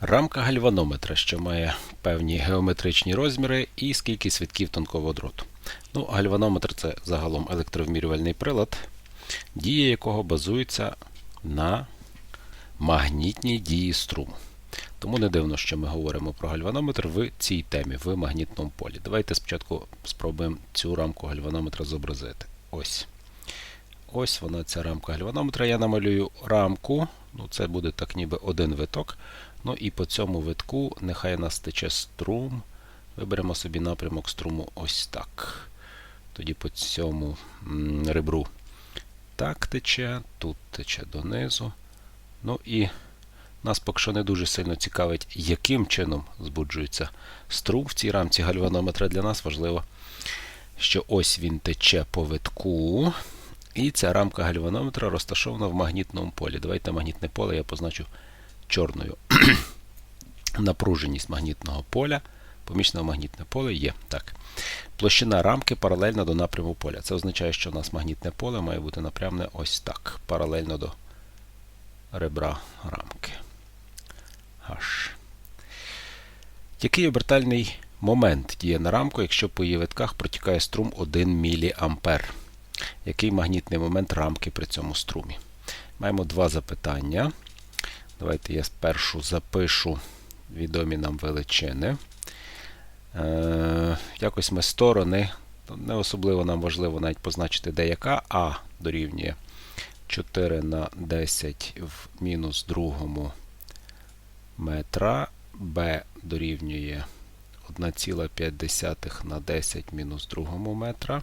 Рамка гальванометра, що має певні геометричні розміри і скільки світків тонкого дроту. Ну, гальванометр це загалом електровмірювальний прилад, дія якого базується на магнітній дії струму. Тому не дивно, що ми говоримо про гальванометр в цій темі, в магнітному полі. Давайте спочатку спробуємо цю рамку гальванометра зобразити. Ось. Ось вона, ця рамка гальванометра. Я намалюю рамку. Ну, це буде так ніби один виток. Ну і по цьому витку нехай нас тече струм. Виберемо собі напрямок струму ось так. Тоді по цьому ребру так тече, тут тече донизу. Ну і нас поки що не дуже сильно цікавить, яким чином збуджується струм в цій рамці гальванометра. Для нас важливо, що ось він тече по витку. І ця рамка гальванометра розташована в магнітному полі. Давайте магнітне поле я позначу чорною. Напруженість магнітного поля. Помічне магнітне поле є. Так. Площина рамки паралельна до напряму поля. Це означає, що у нас магнітне поле має бути напрямне ось так. Паралельно до ребра рамки. H. Який обертальний момент діє на рамку, якщо по її витках протікає струм 1 мА? Який магнітний момент рамки при цьому струмі? Маємо два запитання. Давайте я спершу запишу відомі нам величини. Е, якось ми сторони. Не особливо нам важливо навіть позначити деяка. А дорівнює 4 на 10 в мінус другому метра. Б дорівнює 1,5 на 10 мінус другому метра.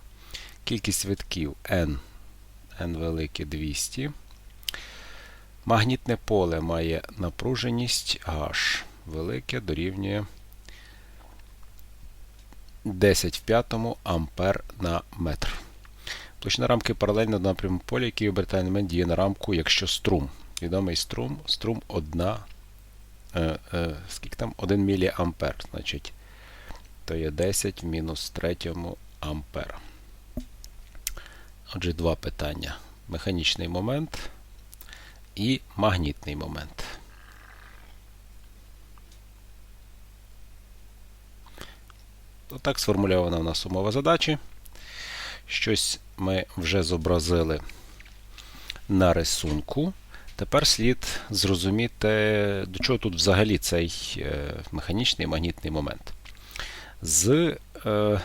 Кількість витків n, n велике 200. Магнітне поле має напруженість H велике дорівнює 10 в п'ятому ампер на метр. Площина рамки паралельно до напряму поля, який обертальний момент діє на рамку, якщо струм. Відомий струм, струм 1, е, е, скільки там? 1 мА. Значить, то є 10 в мінус третьому ампера. Отже, два питання: механічний момент і магнітний момент. Отак сформульована у нас умова задачі. Щось ми вже зобразили на рисунку. Тепер слід зрозуміти, до чого тут взагалі цей е, механічний магнітний момент. З е,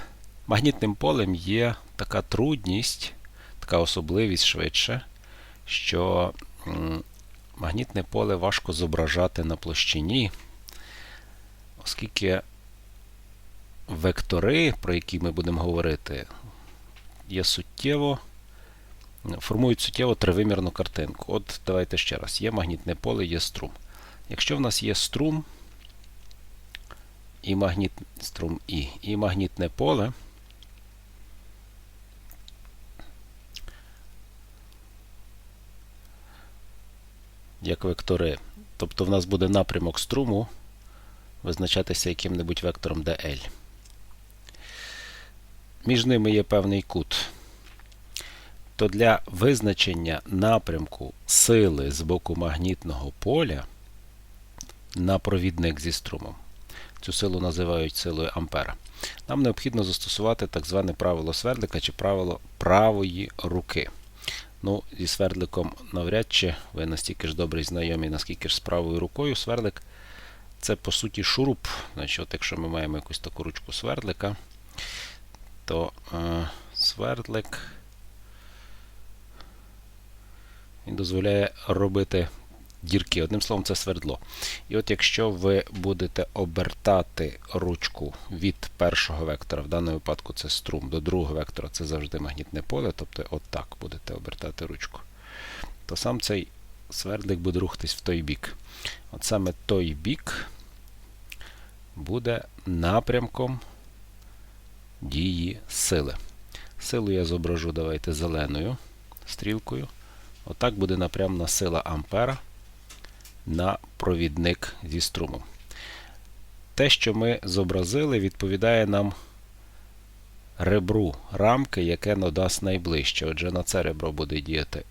магнітним полем є така трудність, така особливість швидше, що магнітне поле важко зображати на площині, оскільки вектори, про які ми будемо говорити, є суттєво, формують суттєво тривимірну картинку. От давайте ще раз. Є магнітне поле, є струм. Якщо в нас є струм і магніт, струм І, і магнітне поле, як вектори, тобто в нас буде напрямок струму визначатися яким-небудь вектором dl. Між ними є певний кут. То для визначення напрямку сили з боку магнітного поля на провідник зі струмом, цю силу називають силою Ампера, нам необхідно застосувати так зване правило свердлика чи правило правої руки. Ну, Зі свердликом навряд чи ви настільки ж добре знайомі, наскільки ж з правою рукою свердлик це по суті шуруп. Значить, от Якщо ми маємо якусь таку ручку свердлика, то е, свердлик він дозволяє робити дірки. Одним словом, це свердло. І от якщо ви будете обертати ручку від першого вектора, в даному випадку це струм, до другого вектора це завжди магнітне поле, тобто отак будете обертати ручку, то сам цей свердлик буде рухатись в той бік. От саме той бік буде напрямком дії сили. Силу я зображу, давайте зеленою стрілкою. Отак буде напрямна сила Ампера на провідник зі струмом. Те, що ми зобразили, відповідає нам ребру рамки, яке надасть найближче. Отже, на це ребро буде діяти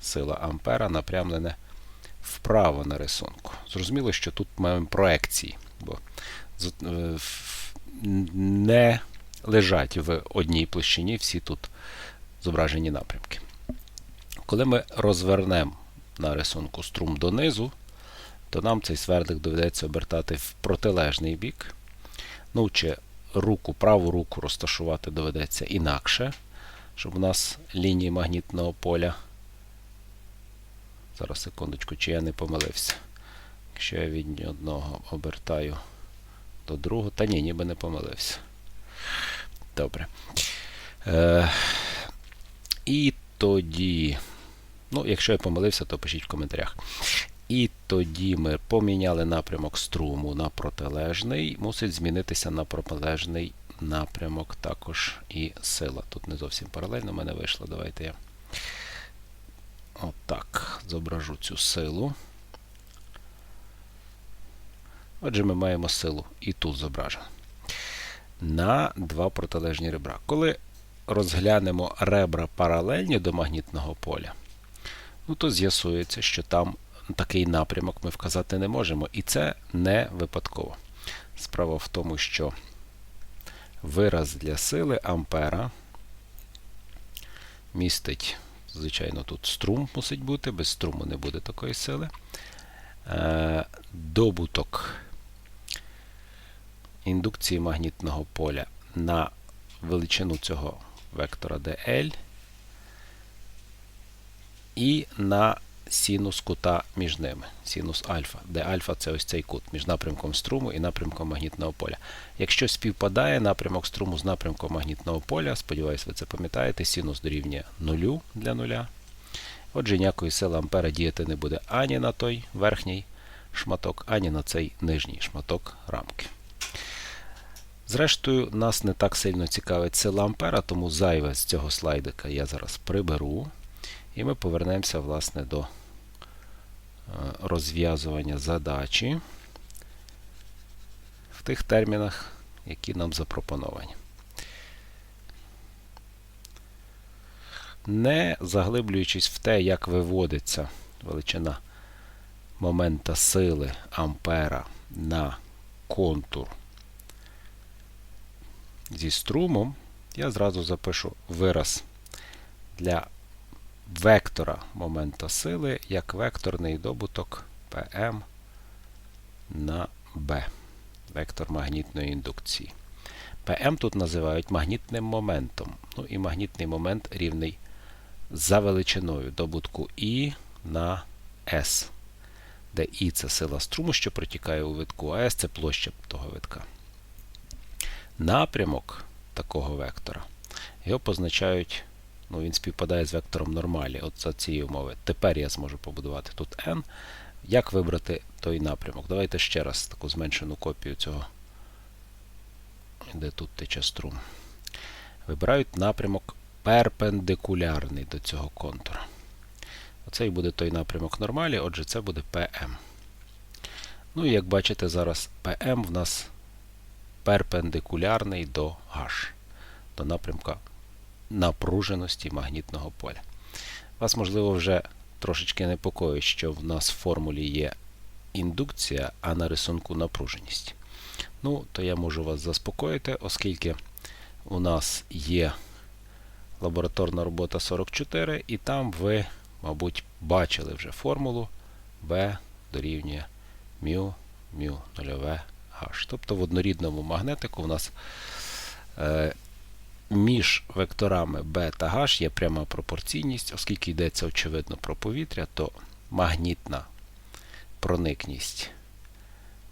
сила Ампера, напрямлене вправо на рисунку. Зрозуміло, що тут маємо проекції, бо е, не лежать в одній площині всі тут зображені напрямки. Коли ми розвернемо на рисунку струм донизу, то нам цей свердлик доведеться обертати в протилежний бік. Ну, чи руку, праву руку розташувати доведеться інакше, щоб у нас лінії магнітного поля. Зараз секундочку, чи я не помилився. Якщо я від одного обертаю до другого, та ні, ніби не помилився. Добре. Е, і тоді, ну, якщо я помилився, то пишіть в коментарях. І тоді ми поміняли напрямок струму на протилежний. Мусить змінитися на протилежний напрямок також і сила. Тут не зовсім паралельно в мене вийшло. Давайте я отак зображу цю силу. Отже, ми маємо силу і тут зображено. На два протилежні ребра. Коли розглянемо ребра паралельні до магнітного поля, ну, то з'ясується, що там такий напрямок ми вказати не можемо. І це не випадково. Справа в тому, що вираз для сили ампера містить, звичайно, тут струм мусить бути, без струму не буде такої сили. Е, Добуток індукції магнітного поля на величину цього вектора dl і на синус кута між ними, синус альфа, де альфа це ось цей кут між напрямком струму і напрямком магнітного поля. Якщо співпадає напрямок струму з напрямком магнітного поля, сподіваюсь, ви це пам'ятаєте, синус дорівнює нулю для нуля. Отже, ніякої сили ампера діяти не буде ані на той верхній шматок, ані на цей нижній шматок рамки. Зрештою, нас не так сильно цікавить сила ампера, тому зайве з цього слайдика я зараз приберу. І ми повернемося власне до е, розв'язування задачі в тих термінах, які нам запропоновані. Не заглиблюючись в те, як виводиться величина момента сили ампера на контур зі струмом, я зразу запишу вираз для вектора момента сили як векторний добуток PM на B. Вектор магнітної індукції. PM тут називають магнітним моментом. Ну і магнітний момент рівний за величиною добутку І на S, де І це сила струму, що протікає у витку, а S це площа того витка. Напрямок такого вектора його позначають ну, він співпадає з вектором нормалі, от за цієї умови. Тепер я зможу побудувати тут n. Як вибрати той напрямок? Давайте ще раз таку зменшену копію цього, де тут тече струм. Вибирають напрямок перпендикулярний до цього контура. Оцей буде той напрямок нормалі, отже, це буде PM. Ну і як бачите, зараз PM в нас перпендикулярний до H, до напрямка напруженості магнітного поля. Вас, можливо, вже трошечки непокоїть, що в нас в формулі є індукція, а на рисунку напруженість. Ну, то я можу вас заспокоїти, оскільки у нас є лабораторна робота 44, і там ви, мабуть, бачили вже формулу B дорівнює μ, μ, нульове H. Тобто в однорідному магнетику у нас е, між векторами B та H є пряма пропорційність, оскільки йдеться, очевидно, про повітря, то магнітна проникність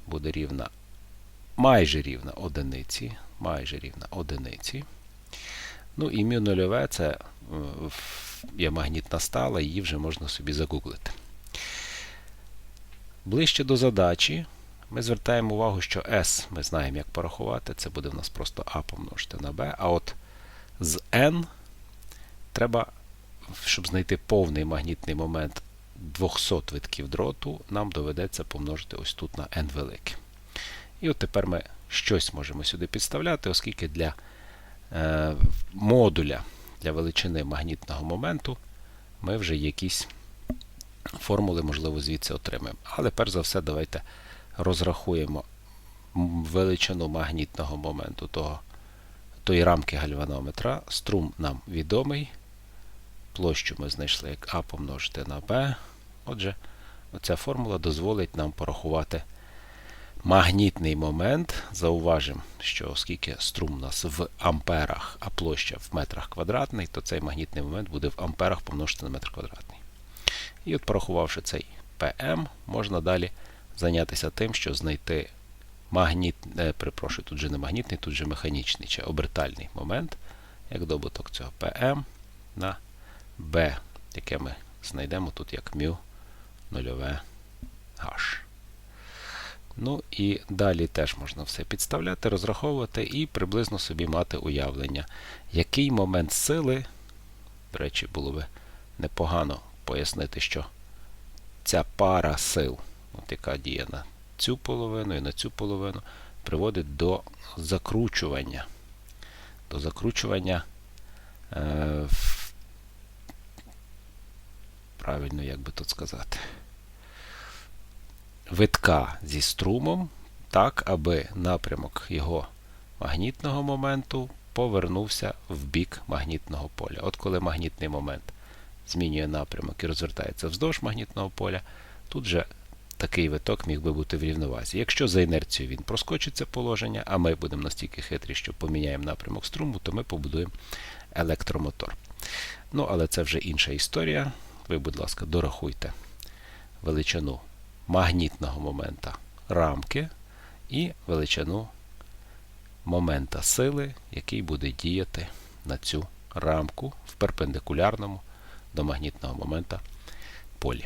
буде рівна майже рівна одиниці. Майже рівна одиниці. Ну і μ нульове це е, є магнітна стала, її вже можна собі загуглити. Ближче до задачі ми звертаємо увагу, що S ми знаємо, як порахувати. Це буде в нас просто А помножити на B. А от N треба, щоб знайти повний магнітний момент 200 витків дроту, нам доведеться помножити ось тут на N велике. І от тепер ми щось можемо сюди підставляти, оскільки для е, модуля для величини магнітного моменту ми вже якісь формули, можливо, звідси отримаємо. Але перш за все, давайте розрахуємо величину магнітного моменту того, тої рамки гальванометра. Струм нам відомий. Площу ми знайшли як А помножити на Б. Отже, оця формула дозволить нам порахувати магнітний момент. Зауважимо, що оскільки струм у нас в амперах, а площа в метрах квадратних, то цей магнітний момент буде в амперах помножити на метр квадратний. І от порахувавши цей ПМ, можна далі зайнятися тим, що знайти магніт, е, перепрошую, тут же не магнітний, тут же механічний чи обертальний момент, як добуток цього ПМ на B, яке ми знайдемо тут як μ нульове H. Ну і далі теж можна все підставляти, розраховувати і приблизно собі мати уявлення, який момент сили, до речі, було би непогано пояснити, що ця пара сил, от яка діє на цю половину і на цю половину, приводить до закручування. До закручування е, правильно, як би тут сказати, витка зі струмом, так, аби напрямок його магнітного моменту повернувся в бік магнітного поля. От коли магнітний момент змінює напрямок і розвертається вздовж магнітного поля, тут же такий виток міг би бути в рівновазі. Якщо за інерцією він проскочить це положення, а ми будемо настільки хитрі, що поміняємо напрямок струму, то ми побудуємо електромотор. Ну, але це вже інша історія. Ви, будь ласка, дорахуйте величину магнітного момента рамки і величину момента сили, який буде діяти на цю рамку в перпендикулярному до магнітного момента полі.